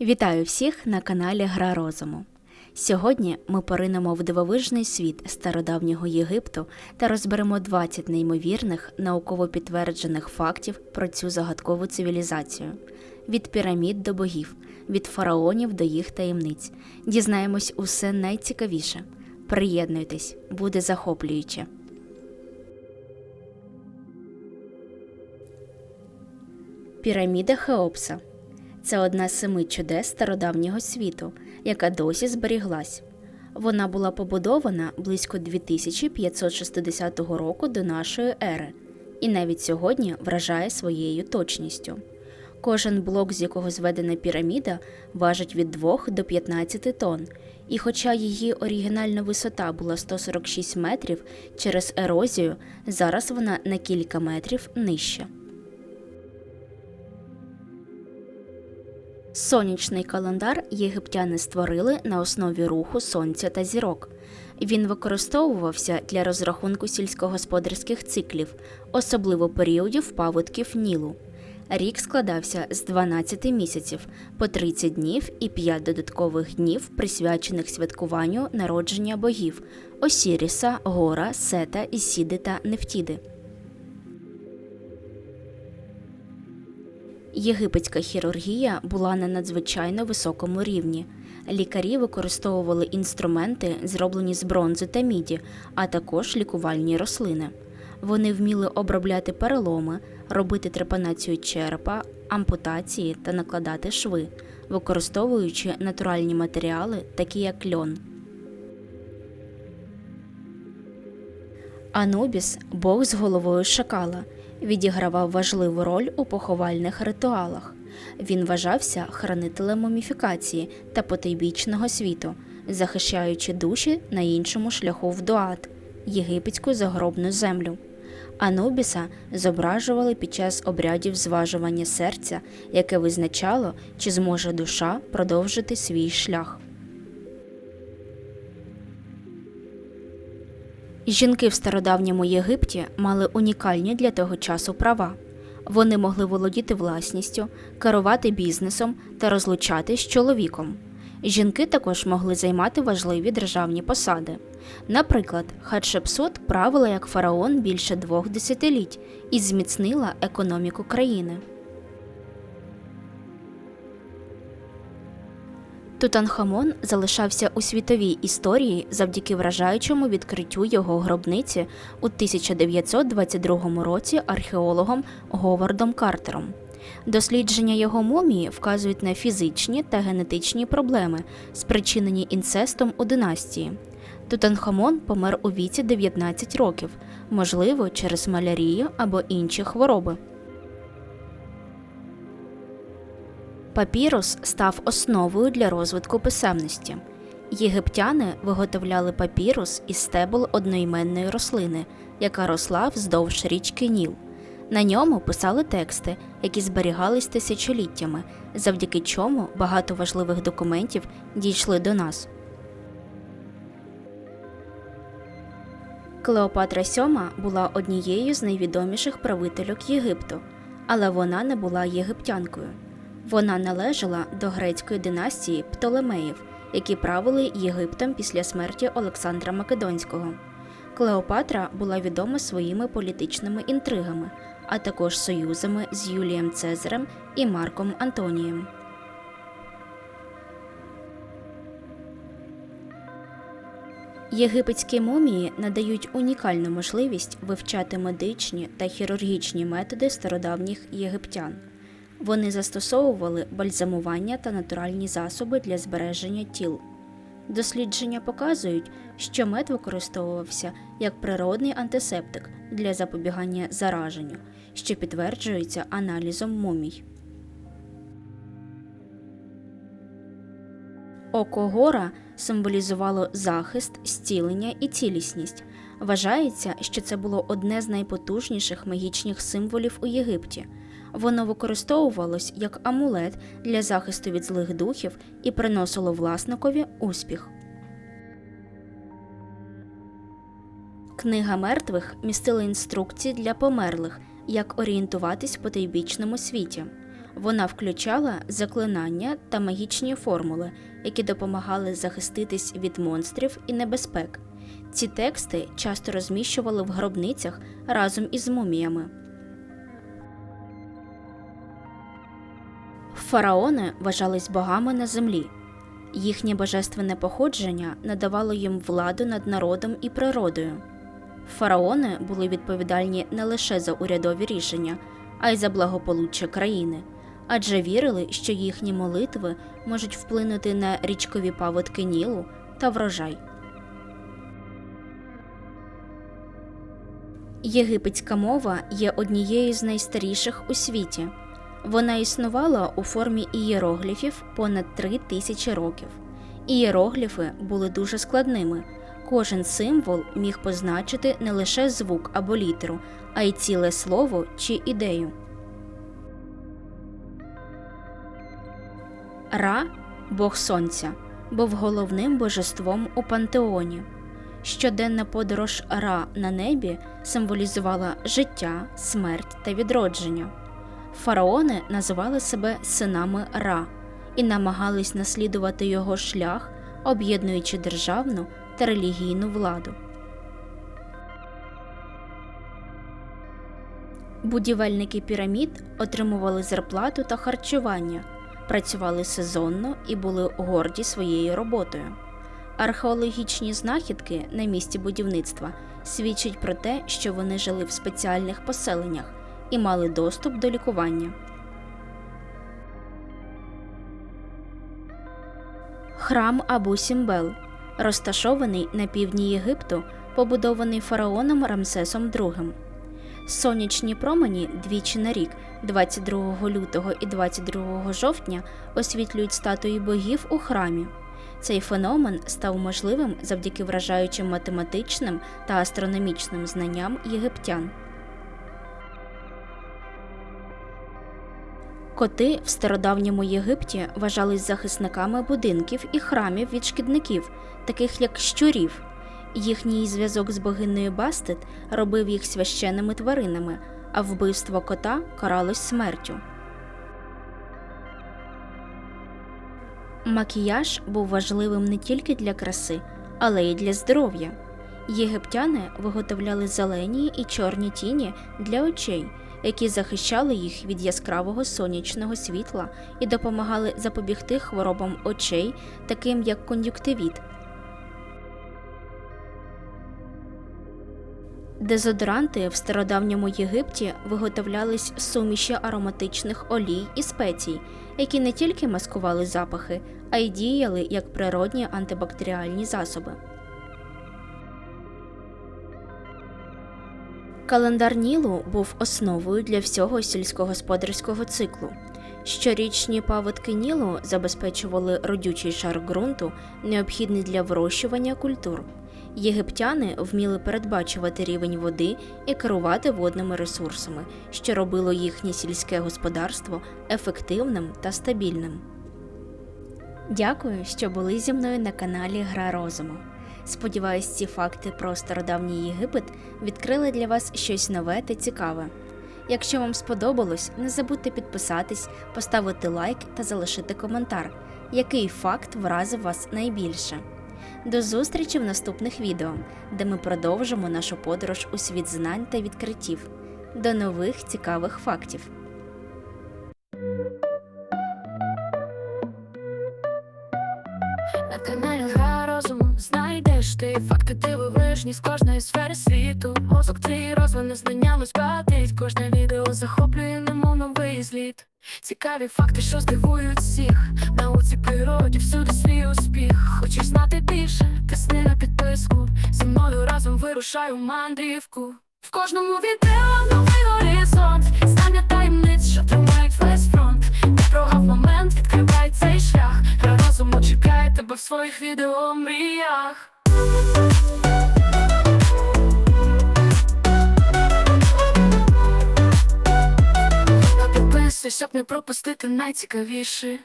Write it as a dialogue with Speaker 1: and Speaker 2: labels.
Speaker 1: Вітаю всіх на каналі Гра Розуму. Сьогодні ми поринемо в дивовижний світ стародавнього Єгипту та розберемо 20 неймовірних науково підтверджених фактів про цю загадкову цивілізацію. Від пірамід до богів, від фараонів до їх таємниць. Дізнаємось усе найцікавіше. Приєднуйтесь, буде захоплююче. Піраміда Хеопса це одна з семи чудес стародавнього світу, яка досі зберіглась. Вона була побудована близько 2560 року до нашої ери і навіть сьогодні вражає своєю точністю. Кожен блок, з якого зведена піраміда, важить від 2 до 15 тонн, і хоча її оригінальна висота була 146 метрів, через ерозію зараз вона на кілька метрів нижча. Сонячний календар єгиптяни створили на основі руху сонця та зірок. Він використовувався для розрахунку сільськогосподарських циклів, особливо періодів паводків Нілу. Рік складався з 12 місяців по 30 днів і 5 додаткових днів, присвячених святкуванню народження богів Осіріса, Гора, Сета, Ісіди та Нефтіди. Єгипетська хірургія була на надзвичайно високому рівні. Лікарі використовували інструменти, зроблені з бронзи та міді, а також лікувальні рослини. Вони вміли обробляти переломи, робити трепанацію черепа, ампутації та накладати шви, використовуючи натуральні матеріали, такі як льон. Анубіс бог з головою шакала, відігравав важливу роль у поховальних ритуалах. Він вважався хранителем муміфікації та потойбічного світу, захищаючи душі на іншому шляху в Дуат єгипетську загробну землю. Анубіса зображували під час обрядів зважування серця, яке визначало, чи зможе душа продовжити свій шлях. Жінки в стародавньому Єгипті мали унікальні для того часу права. Вони могли володіти власністю, керувати бізнесом та розлучатись з чоловіком. Жінки також могли займати важливі державні посади. Наприклад, Хатшепсут правила як фараон більше двох десятиліть і зміцнила економіку країни. Тутанхамон залишався у світовій історії завдяки вражаючому відкриттю його гробниці у 1922 році археологом Говардом Картером. Дослідження його мумії вказують на фізичні та генетичні проблеми, спричинені інцестом у династії. Тутанхамон помер у віці 19 років, можливо, через малярію або інші хвороби. Папірус став основою для розвитку писемності. Єгиптяни виготовляли папірус із стебл одноіменної рослини, яка росла вздовж річки Ніл. На ньому писали тексти, які зберігались тисячоліттями, завдяки чому багато важливих документів дійшли до нас. Клеопатра VII була однією з найвідоміших правительок Єгипту, але вона не була єгиптянкою. Вона належала до грецької династії Птолемеїв, які правили Єгиптом після смерті Олександра Македонського. Клеопатра була відома своїми політичними інтригами, а також союзами з Юлієм Цезарем і Марком Антонієм. Єгипетські мумії надають унікальну можливість вивчати медичні та хірургічні методи стародавніх єгиптян. Вони застосовували бальзамування та натуральні засоби для збереження тіл. Дослідження показують, що мед використовувався як природний антисептик для запобігання зараженню, що підтверджується аналізом мумій. Око гора символізувало захист, зцілення і цілісність. Вважається, що це було одне з найпотужніших магічних символів у Єгипті. Воно використовувалось як амулет для захисту від злих духів і приносило власникові успіх. Книга мертвих містила інструкції для померлих, як орієнтуватись в потойбічному світі. Вона включала заклинання та магічні формули, які допомагали захиститись від монстрів і небезпек. Ці тексти часто розміщували в гробницях разом із муміями. Фараони вважались богами на землі. Їхнє божественне походження надавало їм владу над народом і природою. Фараони були відповідальні не лише за урядові рішення, а й за благополуччя країни, адже вірили, що їхні молитви можуть вплинути на річкові паводки Нілу та врожай. Єгипетська мова є однією з найстаріших у світі. Вона існувала у формі ієрогліфів понад три тисячі років. Ієрогліфи були дуже складними. Кожен символ міг позначити не лише звук або літеру, а й ціле слово чи ідею. Ра Бог Сонця був головним божеством у пантеоні. Щоденна подорож Ра на небі символізувала життя, смерть та відродження. Фараони називали себе синами Ра і намагались наслідувати його шлях, об'єднуючи державну та релігійну владу. Будівельники пірамід отримували зарплату та харчування, працювали сезонно і були горді своєю роботою. Археологічні знахідки на місці будівництва свідчать про те, що вони жили в спеціальних поселеннях і мали доступ до лікування. Храм Абу Сімбел, розташований на півдні Єгипту, побудований фараоном Рамсесом II. Сонячні промені двічі на рік, 22 лютого і 22 жовтня, освітлюють статуї богів у храмі. Цей феномен став можливим завдяки вражаючим математичним та астрономічним знанням єгиптян. Коти в стародавньому Єгипті вважались захисниками будинків і храмів від шкідників, таких як щурів. Їхній зв'язок з богинею Бастет робив їх священними тваринами, а вбивство кота каралось смертю. Макіяж був важливим не тільки для краси, але й для здоров'я. Єгиптяни виготовляли зелені і чорні тіні для очей, які захищали їх від яскравого сонячного світла і допомагали запобігти хворобам очей, таким як кон'юктивіт. Дезодоранти в стародавньому Єгипті виготовлялись суміші ароматичних олій і спецій, які не тільки маскували запахи, а й діяли як природні антибактеріальні засоби. Календар Нілу був основою для всього сільськогосподарського циклу. Щорічні паводки Нілу забезпечували родючий шар ґрунту, необхідний для вирощування культур. Єгиптяни вміли передбачувати рівень води і керувати водними ресурсами, що робило їхнє сільське господарство ефективним та стабільним. Дякую, що були зі мною на каналі Гра Розуму. Сподіваюсь, ці факти про стародавній Єгипет відкрили для вас щось нове та цікаве. Якщо вам сподобалось, не забудьте підписатись, поставити лайк та залишити коментар, який факт вразив вас найбільше. До зустрічі в наступних відео, де ми продовжимо нашу подорож у світ знань та відкриттів. До нових цікавих фактів!
Speaker 2: На каналі Гра розуму знайдеш ти факти дивовижні з кожної сфери світу. Мозок твій розвине знання спатить. Кожне відео захоплює немов новий зліт. Цікаві факти, що здивують всіх. Науці природі всюди свій успіх. Хочеш знати більше? Тисни на підписку. Зі мною разом вирушаю мандрівку. В кожному відео новий горизонт. Знання таємниць, що. Не прогав момент, відкривай цей шлях. Для розуму чекає тебе в своїх відео мріях. Щоб не пропустити найцікавіше.